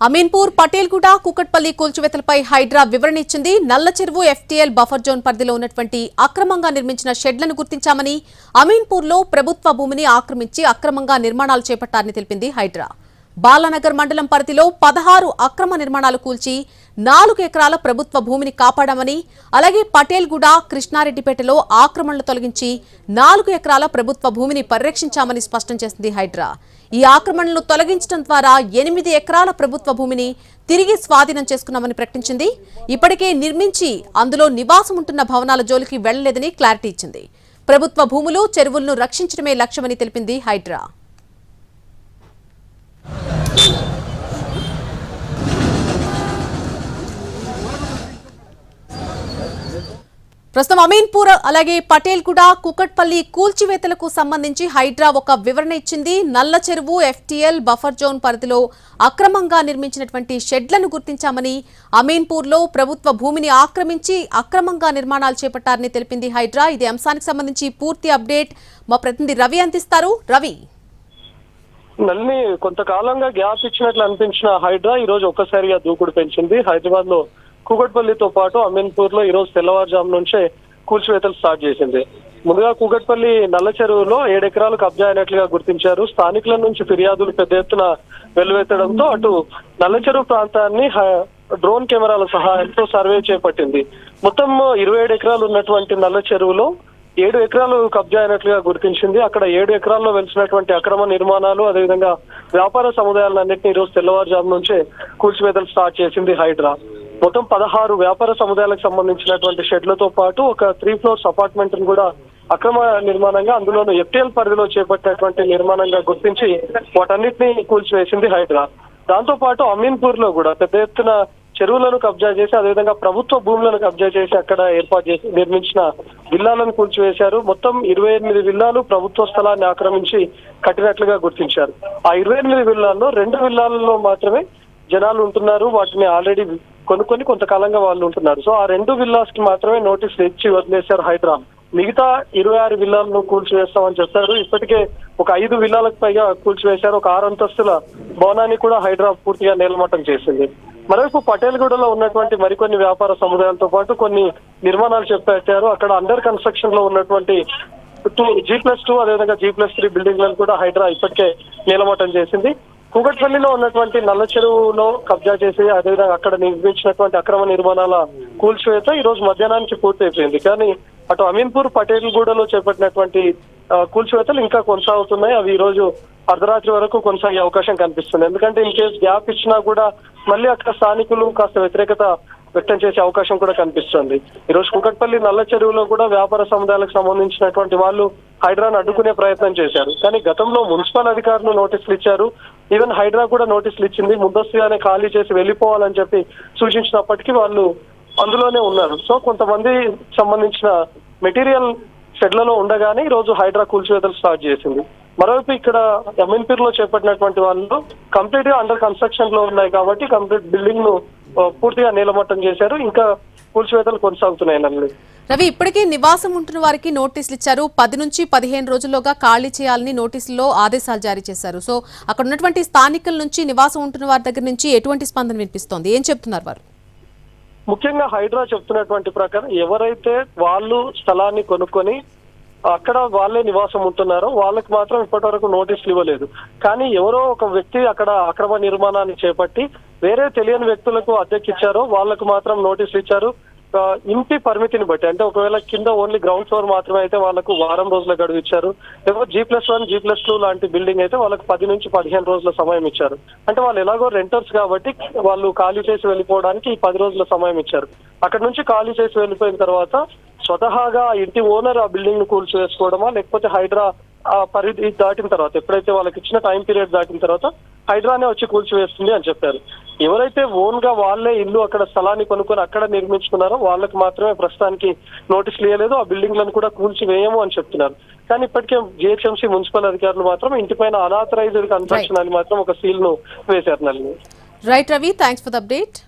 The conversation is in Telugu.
అమీన్పూర్ పటేల్గూడ కూకట్పల్లి కూల్చివేతలపై హైడ్రా వివరణ ఇచ్చింది నల్ల చెరువు ఎఫ్టీఎల్ బఫర్ జోన్ పరిధిలో ఉన్నటువంటి అక్రమంగా నిర్మించిన షెడ్లను గుర్తించామని అమీన్పూర్లో ప్రభుత్వ భూమిని ఆక్రమించి అక్రమంగా నిర్మాణాలు చేపట్టారని తెలిపింది హైడ్రా. బాలానగర్ మండలం పరిధిలో పదహారు అక్రమ నిర్మాణాలు కూల్చి నాలుగు ఎకరాల ప్రభుత్వ భూమిని కాపాడామని అలాగే పటేల్గూడ కృష్ణారెడ్డిపేటలో ఆక్రమణలు తొలగించి నాలుగు ఎకరాల ప్రభుత్వ భూమిని పరిరక్షించామని స్పష్టం చేసింది హైడ్రా. ఈ ఆక్రమణలను తొలగించడం ద్వారా ఎనిమిది ఎకరాల ప్రభుత్వ భూమిని తిరిగి స్వాధీనం చేసుకున్నామని ప్రకటించింది. ఇప్పటికే నిర్మించి అందులో నివాసం ఉంటున్న భవనాల జోలికి వెళ్ళలేదని క్లారిటీ ఇచ్చింది. ప్రభుత్వ భూములు చెరువులను రక్షించడమే లక్ష్యమని తెలిపింది హైడ్రా. ప్రస్తుతం అమీన్పూర్ అలాగే పటేల్ కూడా కుకట్పల్లి కూల్చివేతలకు సంబంధించి హైడ్రా ఒక వివరణ ఇచ్చింది. నల్ల చెరువు ఎఫ్టీఎల్ బఫర్ జోన్ పరిధిలో అక్రమంగా నిర్మించినటువంటి షెడ్లను గుర్తించామని అమీన్పూర్లో ప్రభుత్వ భూమిని ఆక్రమించి అక్రమంగా నిర్మాణాలు చేపట్టారని తెలిపింది హైడ్రా. ఇది అంశానికి సంబంధించి పూర్తి అప్డేట్ మా ప్రతినిధి రవి అందిస్తారు. రవి. నల్లి కొంతకాలంగా గ్యాప్ ఇచ్చినట్లు అనిపించిన హైడ్రా ఈ రోజు ఒక్కసారిగా దూకుడు పెంచింది. హైదరాబాద్లో కూకట్పల్లితో పాటు అమీన్పూర్లో ఈ రోజు తెల్లవారుజాము నుంచే కూల్చివేతలు స్టార్ట్ చేసింది. ముందుగా కూకట్పల్లి నల్ల చెరువులో ఏడెకరాలు కబ్జా అయినట్లుగా గుర్తించారు. స్థానికుల నుంచి ఫిర్యాదులు పెద్ద ఎత్తున వెల్లువెత్తడంతో అటు నల్ల చెరువు ప్రాంతాన్ని డ్రోన్ కెమెరాల సహాయంతో సర్వే చేపట్టింది. మొత్తం ఇరవై ఏడు ఎకరాలు ఉన్నటువంటి నల్ల చెరువులో ఏడు ఎకరాలు కబ్జా అయినట్లుగా గుర్తించింది. అక్కడ ఏడు ఎకరాల్లో వెలిసినటువంటి అక్రమ నిర్మాణాలు అదేవిధంగా వ్యాపార సముదాయాలన్నింటినీ ఈరోజు రోజు తెల్లవారుజాము నుంచే కూల్చివేతలు స్టార్ట్ చేసింది హైడ్రా. మొత్తం పదహారు వ్యాపార సముదాయాలకు సంబంధించినటువంటి షెడ్లతో పాటు ఒక త్రీ ఫ్లోర్స్ అపార్ట్మెంట్ కూడా అక్రమ నిర్మాణంగా అందులోనూ ఎఫ్టీఎల్ పరిధిలో చేపట్టినటువంటి నిర్మాణంగా గుర్తించి వాటన్నిటిని కూల్చివేసింది హైడ్రా. దాంతో పాటు అమీన్పూర్లో కూడా పెద్ద ఎత్తున చెరువులను కబ్జా చేసి అదేవిధంగా ప్రభుత్వ భూములను కబ్జా చేసి అక్కడ ఏర్పాటు చేసి నిర్మించిన విల్లాలను కూల్చివేశారు. మొత్తం ఇరవై ఎనిమిది విల్లాలు ప్రభుత్వ స్థలాన్ని ఆక్రమించి కట్టినట్లుగా గుర్తించారు. ఆ ఇరవై ఎనిమిది విల్లాల్లో రెండు విల్లాలలో మాత్రమే జనాలు ఉంటున్నారు. వాటిని ఆల్రెడీ కొనుక్కొని కొంతకాలంగా వాళ్ళు ఉంటున్నారు. సో ఆ రెండు విల్లాస్కి మాత్రమే నోటీసులు ఇచ్చి వదిలేశారు హైదరాబాద్. మిగతా ఇరవై ఆరు విల్లాలను కూల్చివేస్తామని చెప్పారు. ఇప్పటికే ఒక ఐదు విల్లాలకు పైగా కూల్చివేశారు. ఒక ఆరు అంతస్తుల భవనాన్ని కూడా హైడ్రా పూర్తిగా నేలమట్టం చేసింది. మరోవైపు పటేల్గూడలో ఉన్నటువంటి మరికొన్ని వ్యాపార సముదాయాలతో పాటు కొన్ని నిర్మాణాలు చెప్పారు. అక్కడ అండర్ కన్స్ట్రక్షన్లో ఉన్నటువంటి టూ జీ ప్లస్ టూ అదేవిధంగా జీ ప్లస్ త్రీ బిల్డింగ్లను కూడా హైడ్రా ఇప్పటికే నేలమట్టం చేసింది. కూకట్పల్లిలో ఉన్నటువంటి నల్ల చెరువులో కబ్జా చేసి అదేవిధంగా అక్కడ నిర్మించినటువంటి అక్రమ నిర్మాణాల కూల్చివేత ఈ రోజు మధ్యాహ్నానికి పూర్తి అయిపోయింది కానీ అటు అమీన్పూర్ పటేల్ గూడలో చేపట్టినటువంటి కూల్చివేతలు ఇంకా కొనసాగుతున్నాయి. అవి ఈ రోజు అర్ధరాత్రి వరకు కొనసాగే అవకాశం కనిపిస్తుంది. ఎందుకంటే ఇన్ కేసు గ్యాప్ ఇచ్చినా కూడా మళ్ళీ అక్కడ స్థానికులు కాస్త వ్యతిరేకత వ్యక్తం చేసే అవకాశం కూడా కనిపిస్తుంది. ఈ రోజు కుకట్పల్లి నల్ల చెరువులో కూడా వ్యాపార సముదాయాలకు సంబంధించినటువంటి వాళ్ళు హైడ్రాను అడ్డుకునే ప్రయత్నం చేశారు. కానీ గతంలో మున్సిపల్ అధికారులు నోటీసులు ఇచ్చారు. ఈవెన్ హైడ్రా కూడా నోటీసులు ఇచ్చింది. ముందస్తుగానే ఖాళీ చేసి వెళ్ళిపోవాలని చెప్పి సూచించినప్పటికీ వాళ్ళు అందులోనే ఉన్నారు. సో కొంతమంది సంబంధించిన మెటీరియల్ షెడ్లలో ఉండగానే ఈ రోజు హైడ్రా కూల్చివేతలు స్టార్ట్ చేసింది. మరోవైపు ఇక్కడ ఎంఎన్పీర్లో చేపట్టినటువంటి వాళ్ళు కంప్లీట్గా అండర్ కన్స్ట్రక్షన్లో ఉన్నాయి కాబట్టి కంప్లీట్ బిల్డింగ్ను పూర్తిగా నీలమట్టం చేశారు. ఇంకా కూల్చివేతలు కొనసాగుతున్నాయి నల్లి రవి ఇప్పటికే నివాసం ఉంటున్న వారికి నోటీసులు ఇచ్చారు. పది నుంచి పదిహేను రోజుల్లోగా ఖాళీ చేయాలని నోటీసుల్లో ఆదేశాలు జారీ చేశారు. సో అక్కడ ఉన్నటువంటి స్థానికుల నుంచి నివాసం ఉంటున్న వారి దగ్గర నుంచి ఎటువంటి స్పందన వినిపిస్తోంది? ఏం చెప్తున్నారు వారు? ముఖ్యంగా హైడ్రా చెప్తున్నటువంటి ప్రకారం ఎవరైతే వాళ్ళు స్థలాన్ని కొనుక్కొని అక్కడ వాళ్ళే నివాసం ఉంటున్నారో. వాళ్ళకి మాత్రం ఇప్పటి వరకు నోటీసులు ఇవ్వలేదు. కానీ ఎవరో ఒక వ్యక్తి అక్కడ అక్రమ నిర్మాణాన్ని చేపట్టి వేరే తెలియని వ్యక్తులకు అద్దెకిచ్చారో వాళ్ళకు మాత్రం నోటీసులు ఇచ్చారు. ఇంటి పరిమితిని బట్టి అంటే ఒకవేళ కింద ఓన్లీ గ్రౌండ్ ఫ్లోర్ మాత్రమే అయితే వాళ్ళకు వారం రోజుల గడువు ఇచ్చారు. లేకపోతే G plus one G plus two లాంటి బిల్డింగ్ అయితే వాళ్ళకి పది నుంచి పదిహేను రోజుల సమయం ఇచ్చారు. అంటే వాళ్ళు ఎలాగో రెంటర్స్ కాబట్టి వాళ్ళు ఖాళీ చేసి వెళ్ళిపోవడానికి ఈ పది రోజుల సమయం ఇచ్చారు. అక్కడ నుంచి ఖాళీ చేసి వెళ్ళిపోయిన తర్వాత స్వతహాగా ఇంటి ఓనర్ ఆ బిల్డింగ్ను కూల్చివేసుకోవడమా? లేకపోతే హైడ్రా ఆ పరిధి దాటిన తర్వాత ఎప్పుడైతే వాళ్ళకి ఇచ్చిన టైం పీరియడ్ దాటిన తర్వాత హైడ్రానే వచ్చి కూల్చివేస్తుంది అని చెప్పారు. ఎవరైతే ఓన్గా వాళ్ళే ఇల్లు అక్కడ స్థలాన్ని కొనుక్కొని అక్కడ నిర్మించుకున్నారో వాళ్ళకి మాత్రమే ప్రస్తుతానికి నోటీసులు ఇవ్వలేదు ఆ బిల్డింగ్లను కూడా కూల్చివేయము అని చెప్తున్నారు. కానీ ఇప్పటికే జిహెచ్ఎంసీ మున్సిపల్ అధికారులు మాత్రం ఇంటిపైన అనాథరైజ్డ్ కన్స్ట్రక్షన్ అని మాత్రం ఒక సీల్ను వేశారు నల్లి. Right Ravi thanks for update